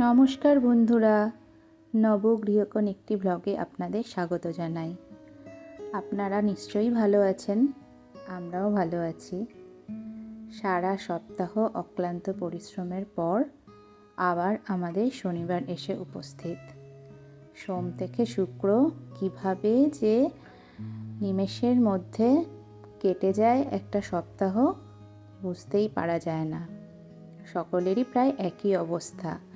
নমস্কার বন্ধুরা নবগৃহকোণ একটি ব্লগে আপনাদের স্বাগত জানাই। আপনারা নিশ্চয়ই ভালো আছেন, আমরাও ভালো আছি। সারা সপ্তাহ অক্লান্ত পরিশ্রমের পর আবার আমাদের শনিবার এসে উপস্থিত। সোম থেকে শুক্র কীভাবে যে নিমেষের মধ্যে কেটে যায় একটা সপ্তাহ, বুঝতেই পারা যায় না। সকলেরই প্রায় একই অবস্থা।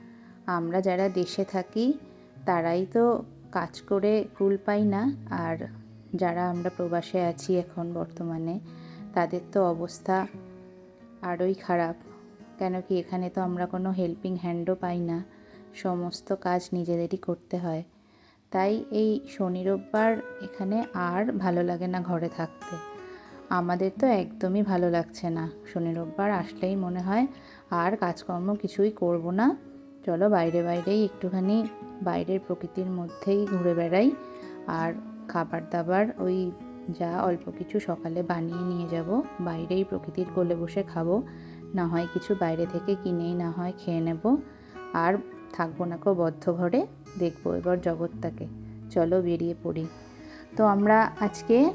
আমরা যারা দেশে থাকি, তারাই তো কাজ করে কুল পাই না। আর যারা আমরা প্রবাসে আছি এখন বর্তমানে, তাদের তো অবস্থা আরোই খারাপ। কেন কি এখানে তো আমরা কোনো হেল্পিং হ্যান্ডও পাই না। সমস্ত কাজ নিজেদেরই করতে হয়। তাই এই শনি রোববার এখানে আর ভালো লাগে না ঘরে থাকতে। আমাদের তো একদমই ভালো লাগছে না। শনি রোববার আসলেই মনে হয় আর কাজকর্ম কিছুই করব না। চলো বাইরে বাইরেই একটুখানি বাইরের প্রকৃতির মধ্যেই ঘুরে বেড়াই। আর খাবার দাবার ওই যা অল্প কিছু সকালে বানিয়ে নিয়ে যাব, বাইরেই প্রকৃতির কোলে বসে খাব। না হয় কিছু বাইরে থেকে কিনেই, না হয় খেয়ে নেব। আর থাকব না কো বদ্ধ ঘরে, দেখব এবার জগৎটাকে। চলো বেরিয়ে পড়ি। তো আমরা আজকে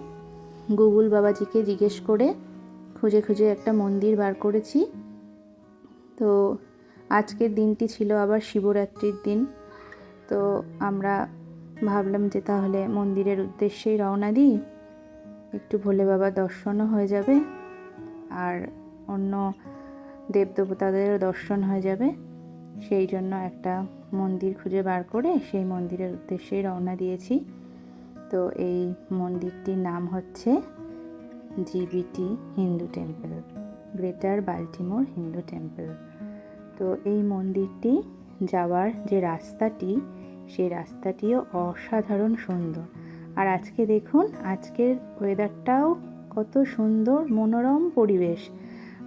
গুগল বাবাজিকে জিজ্ঞেস করে খুঁজে খুঁজে একটা মন্দির বার করেছি। তো আজকের দিনটি ছিল আবার শিবরাত্রির দিন। তো আমরা ভাবলাম যে তাহলে মন্দিরের উদ্দেশ্যেই রওনা দিই। একটু ভোলে বাবা দর্শনও হয়ে যাবে আর অন্য দেবদেবতাদেরও দর্শন হয়ে যাবে। সেই জন্য একটা মন্দির খুঁজে বার করে সেই মন্দিরের উদ্দেশ্যেই রওনা দিয়েছি। তো এই মন্দিরটির নাম হচ্ছে GBT Hindu temple, Greater Baltimore Hindu temple. তো এই মন্দিরটি যাওয়ার যে রাস্তাটি, সেই রাস্তাটিও অসাধারণ সুন্দর। আর আজকে দেখুন, আজকের ওয়েদারটাও কত সুন্দর, মনোরম পরিবেশ।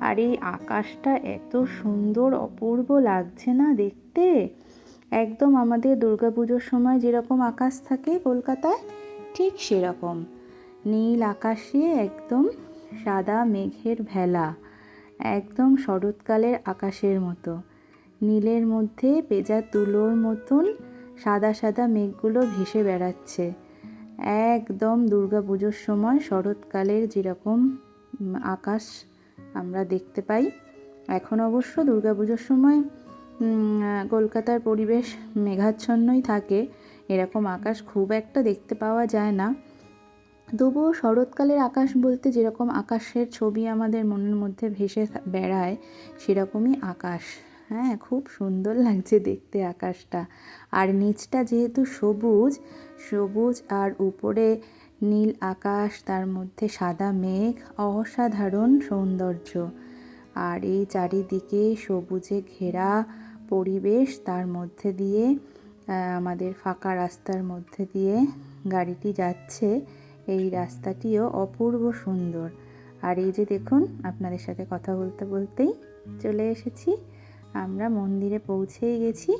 আর এই আকাশটা এত সুন্দর, অপূর্ব লাগছে না দেখতে? একদম আমাদের দুর্গাপুজোর সময় যেরকম আকাশ থাকে কলকাতায়, ঠিক সেরকম। নীল আকাশে একদম সাদা মেঘের ভেলা। একদম শরৎকালের আকাশের মতো। নীলের মধ্যে পেঁজা তুলোর মতন সাদা সাদা মেঘগুলো ভেসে বেড়াচ্ছে। একদম দুর্গা পুজোর সময় শরৎকালের যেরকম আকাশ আমরা দেখতে পাই। এখন অবশ্য দুর্গা পুজোর সময় কলকাতার পরিবেশ মেঘাচ্ছন্নই থাকে। এরকম আকাশ খুব একটা দেখতে পাওয়া যায় না। তবুও শরৎকালের আকাশ বলতে যেরকম আকাশের ছবি আমাদের মনের মধ্যে ভেসে বেড়ায়, সেরকমই আকাশ। হ্যাঁ খুব সুন্দর লাগছে দেখতে আকাশটা। আর নিচটা যেহেতু সবুজ সবুজ আর উপরে নীল আকাশ, তার মধ্যে সাদা মেঘ, অসাধারণ সৌন্দর্য। আর এই চারিদিকে সবুজে ঘেরা পরিবেশ, তার মধ্যে দিয়ে আমাদের ফাঁকা রাস্তার মধ্যে দিয়ে গাড়িটি যাচ্ছে। এই রাস্তাটিও অপূর্ব সুন্দর। আর এই যে দেখুন, আপনাদের সাথে কথা বলতে বলতেই চলে এসেছি। আমরা মন্দিরে পৌঁছেই গেছি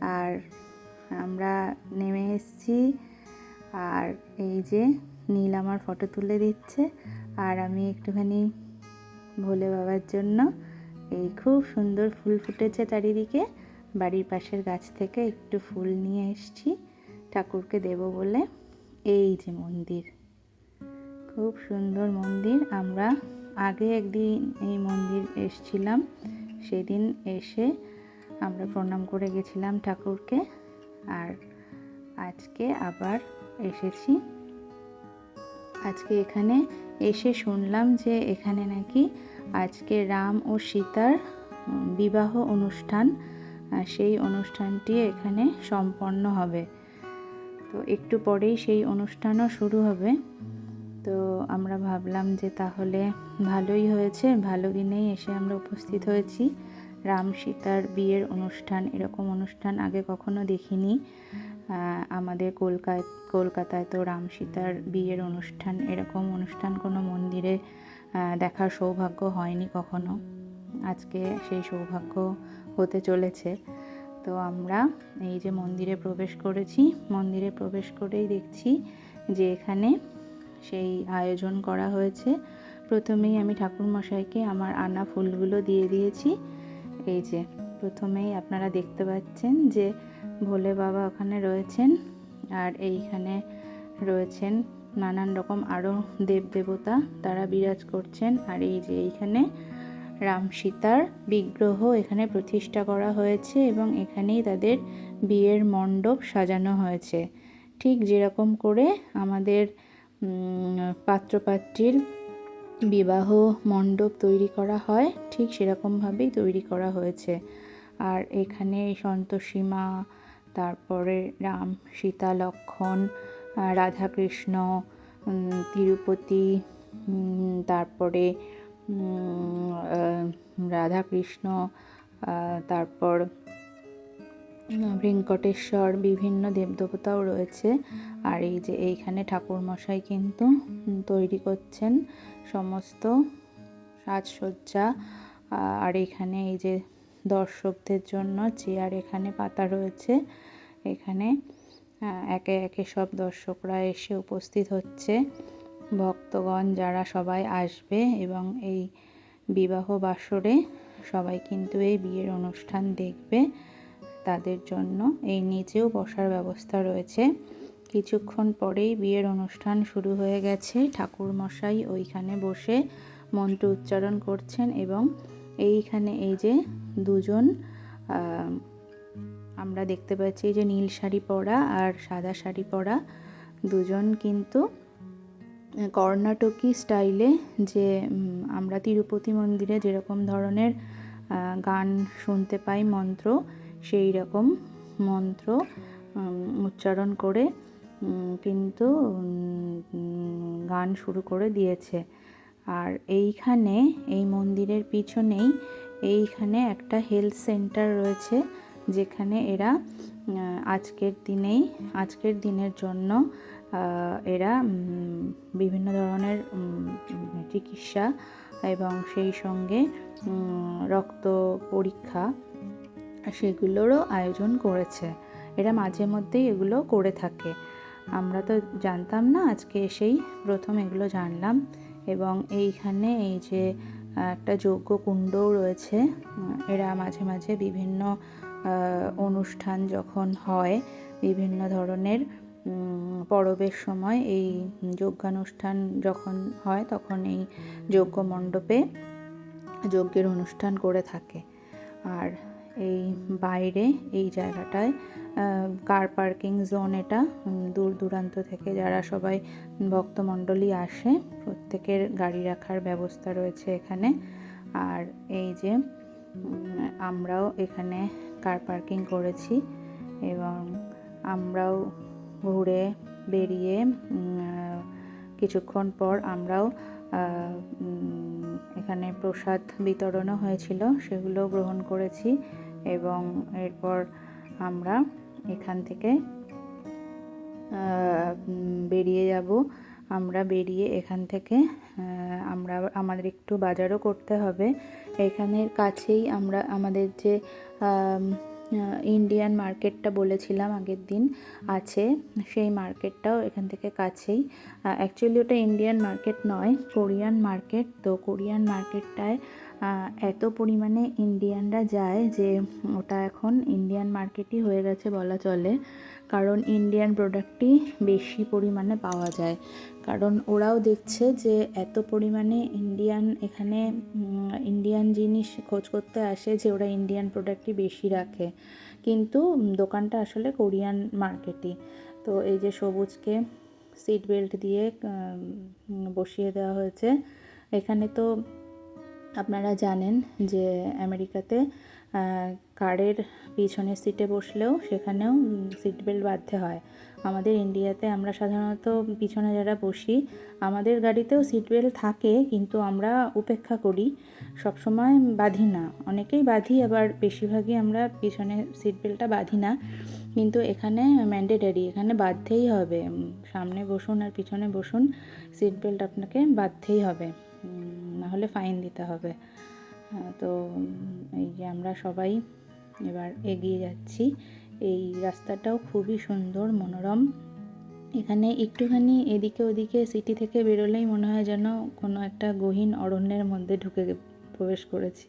আর আমরা নেমে এসেছি আর এই যে নীল আমার ফটো তুলে দিচ্ছে আর আমি একটুখানি ভোলে বাবার জন্য এই খুব সুন্দর ফুল ফুটেছে চারিদিকে। বাড়ির পাশের গাছ থেকে একটু ফুল নিয়ে এসছি। ঠাকুরকে দেব বলে। এই যে মন্দির। খুব সুন্দর মন্দির। আমরা আগে একদিন এই মন্দির এসছিলাম। সেদিন এসে আমরা প্রণাম করে গেছিলাম ঠাকুরকে। আর আজকে আবার এসেছি। আজকে এখানে এসে শুনলাম যে এখানে নাকি আজকে রাম ও সীতার বিবাহ অনুষ্ঠান। সেই অনুষ্ঠানটি এখানে সম্পন্ন হবে। তো একটু পরেই সেই অনুষ্ঠানও শুরু হবে। তো আমরা ভাবলাম যে তাহলে ভালোই হয়েছে, ভালো দিনেই এসে আমরা উপস্থিত হয়েছি। রাম সীতার বিয়ের অনুষ্ঠান, এরকম অনুষ্ঠান আগে কখনো দেখিনি। আমাদের কলকাতায় কলকাতায় তো রাম সীতার বিয়ের অনুষ্ঠান, এরকম অনুষ্ঠান কোনো মন্দিরে দেখার সৌভাগ্য হয়নি কখনো। আজকে সেই সৌভাগ্য হতে চলেছে। তো আমরা এই যে মন্দিরে প্রবেশ করেছি, মন্দিরে প্রবেশ করেই দেখছি যে এখানে সেই আয়োজন করা হয়েছে। প্রথমেই আমি ঠাকুরমশাইকে আমার আনা ফুলগুলো দিয়ে দিয়েছি। এই যে প্রথমেই আপনারা দেখতে পাচ্ছেন যে ভোলে বাবা ওখানে রয়েছেন আর এইখানে রয়েছেন নানান রকম আরও দেবদেবতা তারা বিরাজ করছেন। আর এই যে এইখানে রাম সীতার বিগ্রহ এখানে প্রতিষ্ঠা করা হয়েছে এবং এখানেই তাদের বিয়ের মণ্ডপ সাজানো হয়েছে। ঠিক যেরকম করে আমাদের পাত্রপাত্রীর বিবাহ মণ্ডপ তৈরি করা হয়, ঠিক সেরকমভাবেই তৈরি করা হয়েছে। আর এখানে সন্তোষী মা, তারপরে রাম সীতা, লক্ষণ রাধাকৃষ্ণ তিরুপতি তারপরে রাধাকৃষ্ণ তারপর ভেঙ্কটেশ্বর, বিভিন্ন দেবদেবতাও রয়েছে। আর এই যে এইখানে ঠাকুর মশাই কিন্তু তৈরি করছেন সমস্ত সাজসজ্জা। আর এখানে এই যে দর্শকদের জন্য চেয়ার এখানে পাতা রয়েছে। এখানে একে একে সব দর্শকরা এসে উপস্থিত হচ্ছে। ভক্তগণ যারা সবাই আসবে এবং এই বিবাহ বাসরে সবাই কিন্তু এই বিয়ের অনুষ্ঠান দেখবে, তাদের জন্য এই নিচেও বসার ব্যবস্থা রয়েছে। কিছুক্ষণ পরেই বিয়ের অনুষ্ঠান শুরু হয়ে গেছে। ঠাকুর মশাই ওইখানে বসে মন্ত্র উচ্চারণ করছেন এবং এইখানে এই যে দুজন আমরা দেখতে পাচ্ছি যে নীল শাড়ি পরা আর সাদা শাড়ি পরা দুজন কিন্তু কর্ণাটকি স্টাইলে যে আমরা তিরুপতি মন্দিরে যেরকম ধরনের গান শুনতে পাই মন্ত্র, সেই রকম মন্ত্র উচ্চারণ করে কিন্তু গান শুরু করে দিয়েছে। আর এইখানে, এই মন্দিরের পিছনেই, এইখানে একটা হেলথ সেন্টার রয়েছে, যেখানে এরা আজকের দিনেই, আজকের দিনের জন্য এরা বিভিন্ন ধরনের চিকিৎসা এবং সেই সঙ্গে রক্ত পরীক্ষা সেগুলোরও আয়োজন করেছে। এরা মাঝে মধ্যেই এগুলো করে থাকে। আমরা তো জানতাম না, আজকে এসেই প্রথম এগুলো জানলাম এবং এইখানে এই যে একটা যজ্ঞ কুণ্ডও রয়েছে এরা মাঝে মাঝে বিভিন্ন অনুষ্ঠান যখন হয়, বিভিন্ন ধরনের পরবের সময় এই যজ্ঞানুষ্ঠান যখন হয়, তখন এই যজ্ঞ মণ্ডপে যজ্ঞের অনুষ্ঠান করে থাকে। আর এই বাইরে, এই জায়গাটায় কার পার্কিং জোন এটা দূর দূরান্ত থেকে যারা সবাই ভক্তমণ্ডলী আসে, প্রত্যেকের গাড়ি রাখার ব্যবস্থা রয়েছে এখানে। আর এই যে আমরাও এখানে কার পার্কিং করেছি এবং আমরাও ঘুরে বেরিয়ে কিছুক্ষণ পর আমরাও এখানে প্রসাদ বিতরণও হয়েছিল, সেগুলো গ্রহণ করেছি এবং এরপর আমরা এখান থেকে বেরিয়ে যাব। আমরা বেরিয়ে এখান থেকে আমরা আমাদের একটু বাজারও করতে হবে। এখানের কাছেই আমরা, আমাদের যে ইন্ডিয়ান মার্কেটটা বলেছিলাম আগের দিন, আছে। সেই মার্কেটটাও এখান থেকে কাছেই। অ্যাকচুয়ালি ওটা ইন্ডিয়ান মার্কেট নয় কোরিয়ান মার্কেট তো কোরিয়ান মার্কেটটায় এত পরিমাণে ইন্ডিয়ানরা যায় যে ওটা এখন ইন্ডিয়ান মার্কেটই হয়ে গেছে বলা চলে। কারণ ইন্ডিয়ান প্রোডাক্টই বেশি পরিমাণে পাওয়া যায়। কারণ ওরাও দেখছে যে এত পরিমাণে ইন্ডিয়ান এখানে ইন্ডিয়ান জিনিস খোঁজ করতে আসে যে ওরা ইন্ডিয়ান প্রোডাক্টই বেশি রাখে। কিন্তু দোকানটা আসলে কোরিয়ান মার্কেটই তো এই যে সবুজকে সিট বেল্ট দিয়ে বসিয়ে দেওয়া হয়েছে। এখানে তো আপনারা জানেন যে আমেরিকাতে কারের পিছনের সিটে বসলেও সেখানেও সিট বেল্ট বাঁধতে হয়। আমাদের ইন্ডিয়াতে আমরা সাধারণত পিছনে যারা বসি, আমাদের গাড়িতেও সিট বেল্ট থাকে কিন্তু আমরা উপেক্ষা করি, সবসময় বাঁধি না। অনেকেই বাঁধি, আবার বেশিরভাগই আমরা পিছনে সিট বেল্টটা বাঁধি না। কিন্তু এখানে ম্যান্ডেটারি এখানে বাঁধতেই হবে। সামনে বসুন আর পিছনে বসুন সিট বেল্ট আপনাকে বাঁধতেই হবে। নাহলে ফাইন দিতে হবে। তো এই যে আমরা সবাই এবার এগিয়ে যাচ্ছি। এই রাস্তাটাও খুবই সুন্দর, মনোরম। এখানে একটুখানি এদিকে ওদিকে সিটি থেকে বেরোলেই মনে হয় যেন কোনো একটা গহীন অরণ্যের মধ্যে ঢুকে প্রবেশ করেছি।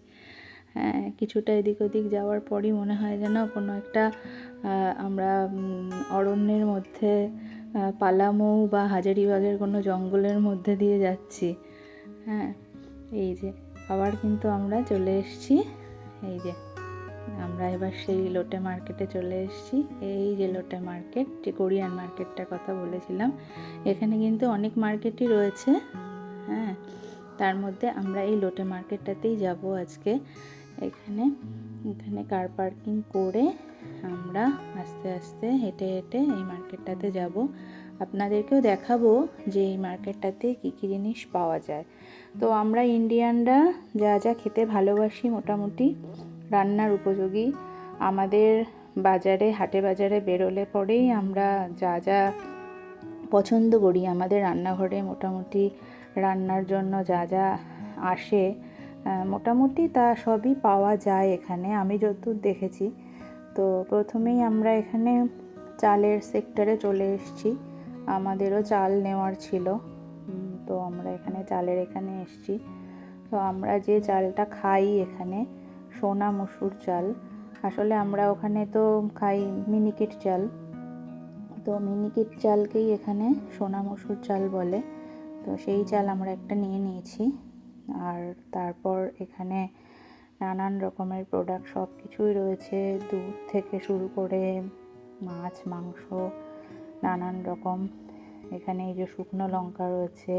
হ্যাঁ কিছুটা এদিক ওদিক যাওয়ার পরই মনে হয় যেন কোনো একটা আমরা অরণ্যের মধ্যে পালামৌ বা হাজারিবাগের কোনো জঙ্গলের মধ্যে দিয়ে যাচ্ছি। হ্যাঁ এই যে, আবার কিন্তু আমরা চলে এসেছি। এই যে আমরা এবার সেই লোটে মার্কেটে চলে এসেছি। এই যে লোটে মার্কেট যে কোরিয়ান মার্কেটটার কথা বলেছিলাম, এখানে কিন্তু অনেক মার্কেটই রয়েছে। হ্যাঁ তার মধ্যে আমরা এই লোটে মার্কেটটাতেই যাব আজকে। এখানে এখানে কার পার্কিং করে আমরা আস্তে আস্তে হেঁটে হেঁটে এই মার্কেটটাতে যাব। আপনাদেরকেও দেখাবো যে এই মার্কেটটাতে কী কী জিনিস পাওয়া যায়। তো আমরা ইন্ডিয়ানরা যা যা খেতে ভালোবাসি মোটামুটি রান্নার উপযোগী। আমাদের বাজারে, হাটে বাজারে বেরোলে পরেই আমরা যা যা পছন্দ করি। আমাদের রান্নাঘরে মোটামুটি রান্নার জন্য যা যা আসে মোটামুটি তা সবই পাওয়া যায় এখানে। আমি যতদূর দেখেছি। তো প্রথমেই আমরা এখানে চালের সেক্টরে চলে এসেছি। আমাদেরও চাল নেওয়ার ছিল। তো আমরা এখানে চালের এখানে এসেছি। তো আমরা যে চালটা খাই এখানে সোনা মসুর চাল। আসলে আমরা ওখানে তো খাই মিনিকেট চাল। তো মিনিকেট চালকেই এখানে সোনা মসুর চাল বলে। তো সেই চাল আমরা একটা নিয়ে নিয়েছি। আর তারপর এখানে নানান রকমের প্রোডাক্ট সব কিছুই রয়েছে। দুধ থেকে শুরু করে মাছ, মাংস, নানান রকম। এখানে এই যে শুকনো লঙ্কা রয়েছে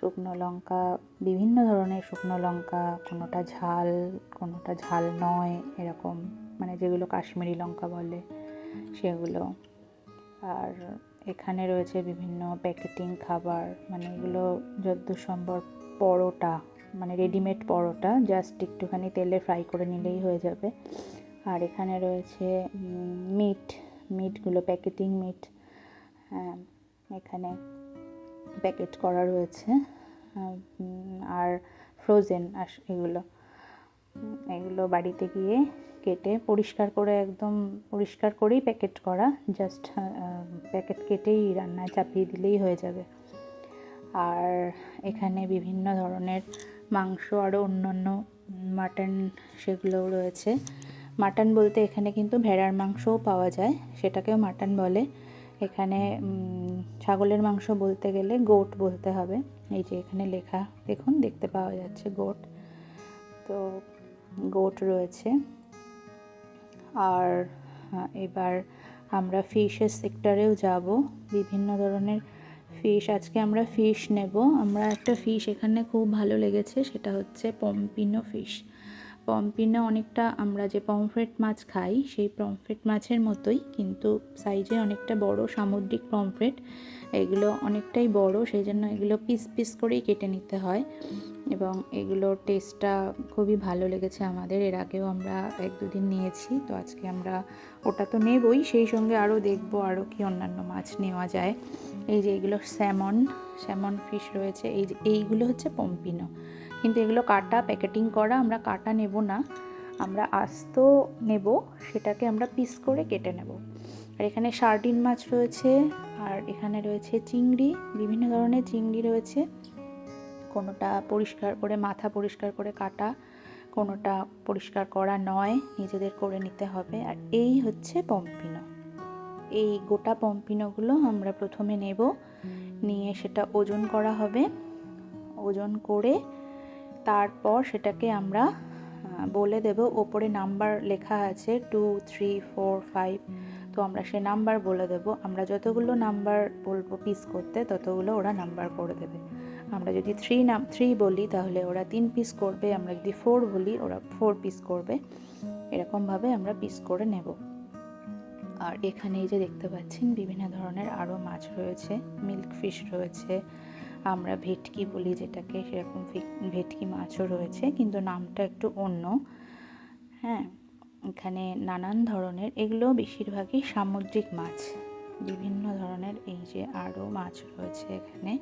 শুকনো লঙ্কা, বিভিন্ন ধরনের শুকনো লঙ্কা, কোনোটা ঝাল কোনোটা ঝাল নয়, এরকম। মানে যেগুলো কাশ্মীরি লঙ্কা বলে, সেগুলো। আর এখানে রয়েছে বিভিন্ন প্যাকেটিং খাবার মানে এগুলো যতদূর সম্ভব পরোটা মানে রেডিমেড পরোটা, জাস্ট একটুখানি তেলে ফ্রাই করে নিলেই হয়ে যাবে। আর এখানে রয়েছে মিট, মিটগুলো, প্যাকেটিং মিট। হ্যাঁ এখানে প্যাকেট করা রয়েছে আর ফ্রোজেন এগুলো এগুলো বাড়িতে গিয়ে কেটে পরিষ্কার করে, একদম পরিষ্কার করেই প্যাকেট করা জাস্ট প্যাকেট কেটেই রান্নায় চাপিয়ে দিলেই হয়ে যাবে। আর এখানে বিভিন্ন ধরনের মাংস আরও অন্যান্য মাটন সেগুলোও রয়েছে। মাটন বলতে এখানে কিন্তু ভেড়ার মাংসও পাওয়া যায়, সেটাকেও মাটন বলে। এখানে ছাগলের মাংস বলতে গেলে গোট বলতে হবে। এই যে এখানে লেখা, দেখুন, দেখতে পাওয়া যাচ্ছে গোট তো গোট রয়েছে। আর এবার আমরা ফিশের সেক্টরেও যাব। বিভিন্ন ধরনের ফিশ আজকে আমরা ফিশ নেব। আমরা একটা ফিশ এখানে খুব ভালো লেগেছে, সেটা হচ্ছে পম্পিনো ফিশ পম্পিনো অনেকটা আমরা যে পমফ্রেট মাছ খাই, সেই পমফ্রেট মাছের মতোই, কিন্তু সাইজে অনেকটা বড় সামুদ্রিক পমফ্রেট। এগুলো অনেকটাই বড়, সেই জন্য এগুলো পিস পিস করেই কেটে নিতে হয়। এবং এগুলোর টেস্টটা খুবই ভালো লেগেছে আমাদের। এর আগেও আমরা এক দুদিন নিয়েছি, তো আজকে আমরা ওটা তো নেবই। সেই সঙ্গে আরও দেখব আরও কি অন্যান্য মাছ নেওয়া যায়। এই যে এগুলো স্যামন স্যামন ফিশ রয়েছে। এই এইগুলো হচ্ছে পম্পিনো কিন্তু এগুলো কাটা, প্যাকেটিং করা আমরা কাটা নেব না। আমরা আস্ত নেব, সেটাকে আমরা পিস করে কেটে নেব। আর এখানে সার্ডিন মাছ রয়েছে, আর এখানে রয়েছে চিংড়ি, বিভিন্ন ধরনের চিংড়ি রয়েছে। কোনোটা পরিষ্কার করে, মাথা পরিষ্কার করে কাটা, কোনোটা পরিষ্কার করা নয়, নিজেদের করে নিতে হবে। আর এই হচ্ছে পম্পিনো। এই গোটা পম্পিনোগুলো আমরা প্রথমে নেব, নিয়ে সেটা ওজন করা হবে। ওজন করে তারপর সেটাকে আমরা বলে দেব, ওপরে নাম্বার লেখা আছে টু থ্রি ফোর ফাইভ তো আমরা সে নাম্বার বলে দেব। আমরা যতগুলো নাম্বার বলব পিস করতে, ততগুলো ওরা নাম্বার করে দেবে। আমরা যদি থ্রি নাম থ্রি বলি, তাহলে ওরা তিন পিস করবে। আমরা যদি ফোর বলি, ওরা ফোর পিস করবে। এরকমভাবে আমরা পিস করে নেব। আর এখানে এই যে দেখতে পাচ্ছেন, বিভিন্ন ধরনের আরও মাছ রয়েছে মিল্ক ফিশ রয়েছে আমরা ভেটকি বলি যেটাকে, সেরকম ভেটকি মাছও রয়েছে, কিন্তু নামটা একটু অন্য। হ্যাঁ এখানে নানান ধরনের, এগুলো বেশিরভাগই সামুদ্রিক মাছ। বিভিন্ন ধরনের এই যে আরও মাছ রয়েছে এখানে।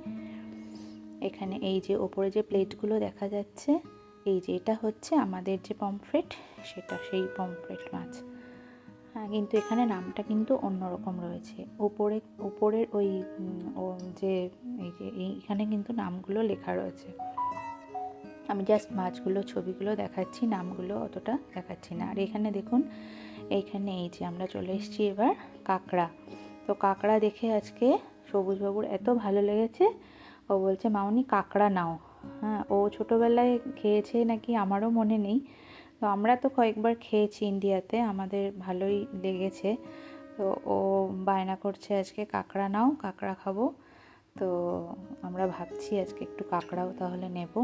এখানে এই যে ওপরে যে প্লেটগুলো দেখা যাচ্ছে, এই যে এটা হচ্ছে আমাদের যে পমফ্রেট, সেটা সেই পমফ্রেট মাছ। কিন্তু এখানে নামটা কিন্তু অন্যরকম রয়েছে। ওপরে, ওপরের ওই যে, এই যে এইখানে কিন্তু নামগুলো লেখা রয়েছে। আমি জাস্ট মাছগুলো, ছবিগুলো দেখাচ্ছি, নামগুলো অতটা দেখাচ্ছি না। আর এখানে দেখুন এইখানে এই যে আমরা চলে এসেছি এবার কাঁকড়া। তো কাঁকড়া দেখে আজকে সবুজবাবুর এত ভালো লেগেছে। ও বলছে, মাউনি, কাঁকড়া নাও। হ্যাঁ ও ছোটোবেলায় খেয়েছে নাকি আমারও মনে নেই। তো আমরা তো কয়েকবার খেয়েছি ইন্ডিয়াতে, আমাদের ভালোই লেগেছে। তো ও বায়না করছে আজকে কাঁকড়া নাও, কাঁকড়া খাব। তো আমরা ভাবছি আজকে একটু কাঁকড়াও তাহলে নেব।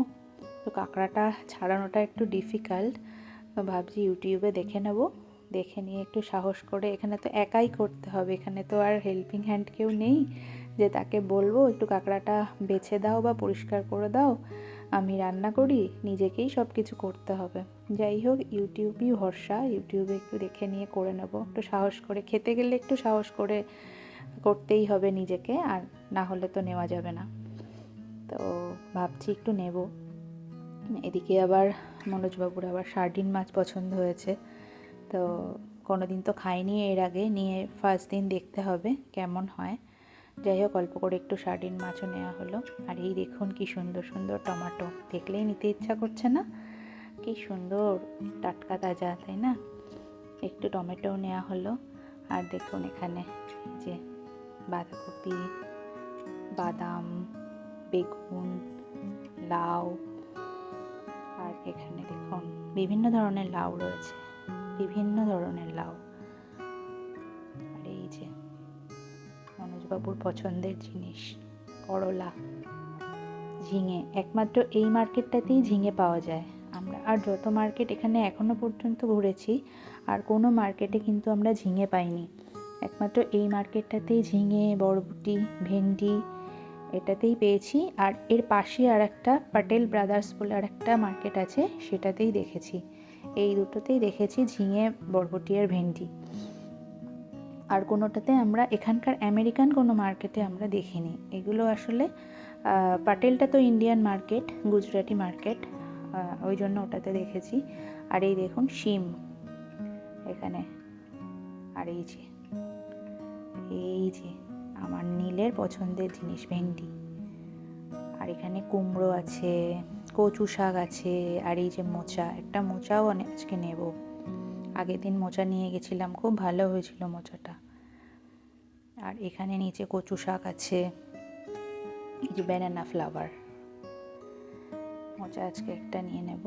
তো কাঁকড়াটা ছাড়ানোটা একটু ডিফিকাল্ট তো ভাবছি ইউটিউবে দেখে নেব। দেখে নিয়ে একটু সাহস করে, এখানে তো একাই করতে হবে, এখানে তো আর হেল্পিং হ্যান্ড কেউ নেই। যে তাকে বলব, একটু কাঁকড়াটা বেছে দাও বা পরিষ্কার করে দাও। আমি রান্না করি, নিজেকেই সব কিছু করতে হবে। যাই হোক, ইউটিউবই ভরসা, ইউটিউবে একটু দেখে নিয়ে করে নেব। একটু সাহস করে, খেতে গেলে একটু সাহস করে করতেই হবে নিজেকে, আর না হলে তো নেওয়া যাবে না। তো ভাবছি একটু নেব। এদিকে আবার মনোজবাবুর আবার সার্ডিন মাছ পছন্দ হয়েছে। তো কোনো দিন তো খাইনি এর আগে, নিয়ে ফার্স্ট দিন দেখতে হবে কেমন হয়। যাই হোক অল্প করে একটু সার্ডিন মাছও নেওয়া হলো। আর এই দেখুন কি সুন্দর সুন্দর টমাটো। দেখলেই নিতে ইচ্ছা করছে না? কি সুন্দর, টাটকা তাজা, তাই না? একটু টমেটোও নেওয়া হলো। আর দেখুন এখানে যে বাঁধাকপি, বাদাম, বেগুন, লাউ, আর এখানে দেখুন বিভিন্ন ধরনের লাউ রয়েছে। বিভিন্ন ধরনের লাউ। মনোজবাবুর পছন্দের জিনিস, করলা। ঝিঙে, একমাত্র এই মার্কেটটাতেই ঝিঙে পাওয়া যায়। আমরা আর যত মার্কেট এখানে এখনও পর্যন্ত ঘুরেছি, আর কোনো মার্কেটে কিন্তু আমরা ঝিঙে পাইনি। একমাত্র এই মার্কেটটাতেই ঝিঙে, বরবটি, ভেন্ডি এটাতেই পেয়েছি, আর এর পাশে আর একটা পাটেল ব্রাদার্স বলে আর একটা মার্কেট আছে, সেটাতেই দেখেছি। এই দুটোতেই দেখেছি ঝিঙে, বরবটি আর ভেন্ডি। আর কোনোটাতে আমরা এখানকার আমেরিকান কোনো মার্কেটে আমরা দেখিনি। এগুলো আসলে পাটেলটা তো ইন্ডিয়ান মার্কেট গুজরাটি মার্কেট ওই জন্য ওটাতে দেখেছি। আর এই দেখুন, শিম এখানে। আর এই যে এই যে আমার নীলের পছন্দের জিনিস, ভেন্ডি। আর এখানে কুমড়ো আছে, কচু শাক আছে, আর এই যে মোচা। একটা মোচাও অনেক আজকে নেব। আগের দিন মোচা নিয়ে গেছিলাম, খুব ভালো হয়েছিল মোচাটা। আর এখানে নিচে কচু শাক আছে, এই যে ব্যানানা ফ্লাওয়ার মোচা আজকে একটা নিয়ে নেব।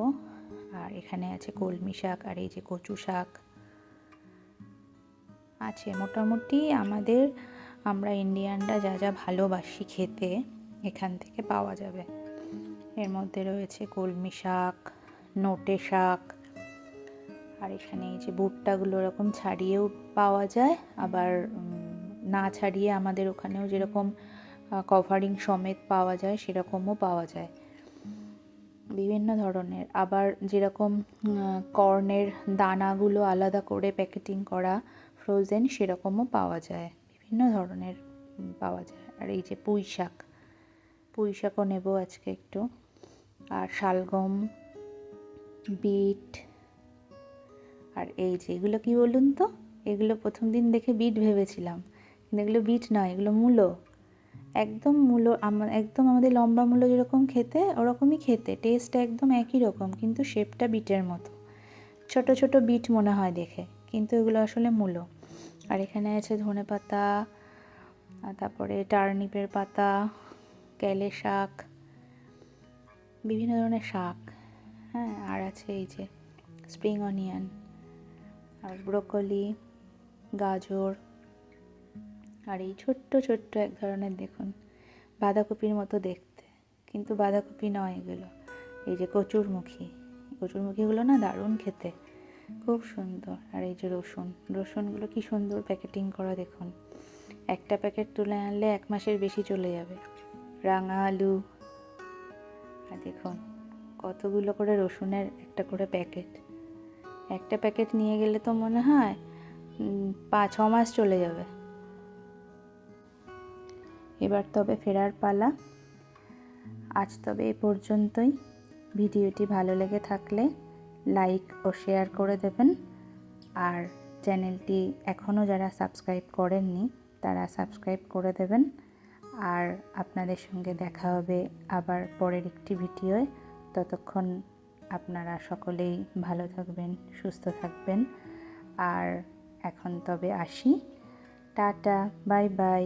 আর এখানে আছে কলমি শাক আর এই যে কচু শাক। আছে মোটামুটি আমাদের, আমরা ইন্ডিয়ানরা যা যা ভালোবাসি খেতে, এখান থেকে পাওয়া যাবে। এর মধ্যে রয়েছে কলমি শাক, নোটে শাক, আর এখানে এই যে ভুট্টাগুলো এরকম ছাড়িয়েও পাওয়া যায়, আবার না ছাড়িয়ে আমাদের ওখানেও যেরকম কভারিং সমেত পাওয়া যায়, সেরকমও পাওয়া যায়। বিভিন্ন ধরনের। আবার যেরকম কর্নের দানাগুলো আলাদা করে প্যাকেটিং করা ফ্রোজেন সেরকমও পাওয়া যায়। বিভিন্ন ধরনের পাওয়া যায়। আর এই যে পুঁই শাক, পুঁই শাকও নেব আজকে একটু। আর শালগম, বিট, আর এই যে, এগুলো কী বলুন তো? এগুলো প্রথম দিন দেখে বিট ভেবেছিলাম। এগুলো বিট নয়, এগুলো মূলো। একদম মূলো একদম আমাদের লম্বা মূলো যেরকম খেতে, ওরকমই খেতে টেস্ট একদম একই রকম, কিন্তু শেপটা বিটের মতো। ছোট ছোট বিট মনে হয় দেখে, কিন্তু এগুলো আসলে মূলো। আর এখানে আছে ধনে পাতা তারপরে টার্নিপের পাতা ক্যালে শাক, বিভিন্ন ধরনের শাক। হ্যাঁ আর আছে এই যে, স্প্রিং অনিয়ন, আর ব্রোকলি, গাজর। আর এই ছোট্ট ছোট্ট এক ধরনের দেখুন, বাঁধাকপির মতো দেখতে। কিন্তু বাঁধাকপি নয় এগুলো। এই যে কচুরমুখী। কচুরমুখীগুলো না দারুণ খেতে। খুব সুন্দর। আর এই যে রসুন। রসুনগুলো কি সুন্দর প্যাকেটিং করা দেখুন। একটা প্যাকেট তুলে আনলে এক মাসের বেশি চলে যাবে। রাঙা আলু। আর দেখুন, কতগুলো করে রসুনের একটা করে প্যাকেট। একটা প্যাকেট নিয়ে গেলে তো মনে হয় পাঁচ ছ মাস চলে যাবে। এবার তবে ফেরার পালা। আজ তবে এ পর্যন্তই। ভিডিওটি ভালো লেগে থাকলে লাইক ও শেয়ার করে দেবেন। আর চ্যানেলটি এখনও যারা সাবস্ক্রাইব করেননি, তারা সাবস্ক্রাইব করে দেবেন। আর আপনাদের সঙ্গে দেখা হবে আবার পরের একটি ভিডিওয়। ততক্ষণ আপনারা সকলেই ভালো থাকবেন, সুস্থ থাকবেন। আর এখন তবে আসি। Tata, bye bye.